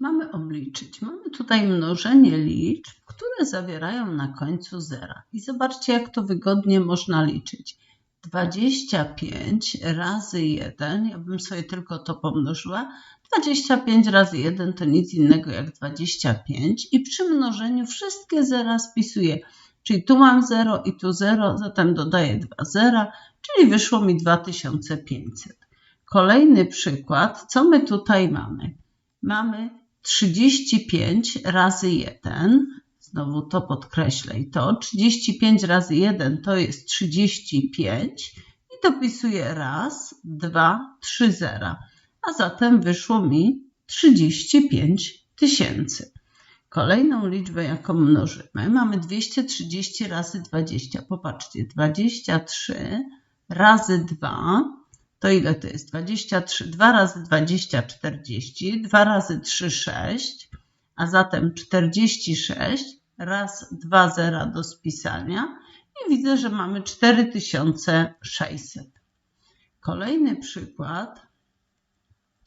mamy obliczyć. Mamy tutaj mnożenie liczb, które zawierają na końcu zera. I zobaczcie, jak to wygodnie można liczyć. 25 razy 1, ja bym sobie tylko to pomnożyła. 25 razy 1 to nic innego jak 25 i przy mnożeniu wszystkie zera spisuję. Czyli tu mam 0 i tu 0, zatem dodaję 2 zera, czyli wyszło mi 2500. Kolejny przykład, co my tutaj mamy? Mamy 35 razy 1, znowu to podkreślę i to, 35 razy 1 to jest 35 i dopisuję raz, dwa, trzy zera, a zatem wyszło mi 35 tysięcy. Kolejną liczbę, jaką mnożymy, mamy 230 razy 20. Popatrzcie, 23 razy 2 to ile to jest? 23, 2 razy 20, 40, 2 razy 3, 6, a zatem 46, raz 2 zera do spisania i widzę, że mamy 4600. Kolejny przykład,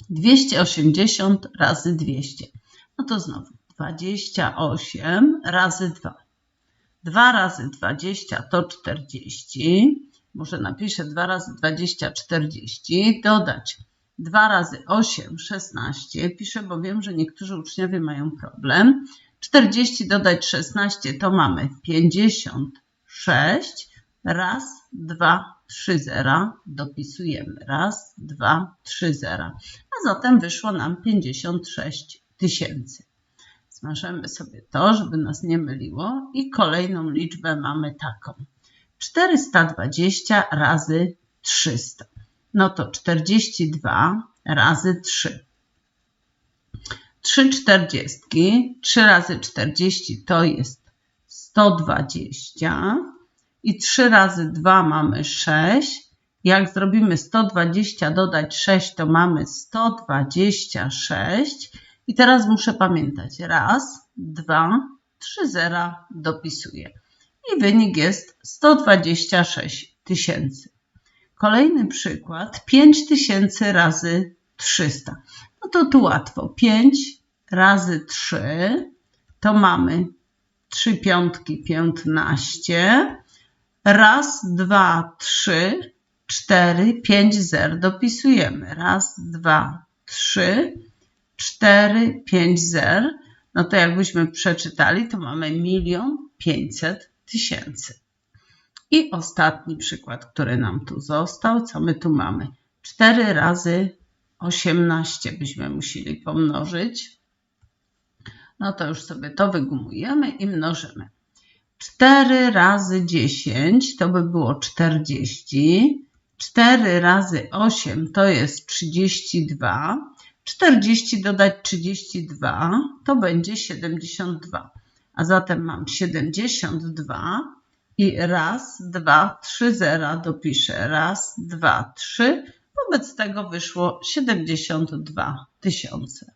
280 razy 200. No to znowu 28 razy 2. 2 razy 20 to 40 może napiszę 2 razy 20, 40, dodać 2 razy 8, 16. Piszę, bo wiem, że niektórzy uczniowie mają problem. 40 dodać 16 to mamy 56. Raz, dwa, trzy zera. Dopisujemy. Raz, dwa, trzy zera. A zatem wyszło nam 56 tysięcy. Zmarzemy sobie to, żeby nas nie myliło. I kolejną liczbę mamy taką. 420 razy 300. No to 42 razy 3. 3 czterdziestki, 3 razy 40 to jest 120 i 3 razy 2 mamy 6. Jak zrobimy 120 dodać 6 to mamy 126 i teraz muszę pamiętać raz, dwa, trzy zera dopisuję i wynik jest 126 tysięcy. Kolejny przykład 5000 razy 300. No to tu łatwo. 5 razy 3 to mamy 3 piątki 15. Raz, dwa, trzy, cztery, pięć zer dopisujemy. Raz, dwa, trzy, cztery, pięć zer. No to jakbyśmy przeczytali, to mamy milion pięćset tysięcy. I ostatni przykład, który nam tu został. Co my tu mamy? 4 razy 18 byśmy musieli pomnożyć. No to już sobie to wygumujemy i mnożymy. 4 razy 10 to by było 40. 4 razy 8 to jest 32. 40 dodać 32 to będzie 72 a zatem mam 72 i raz, dwa, trzy zera dopiszę. Raz, dwa, trzy. Wobec tego wyszło 72 tysiące.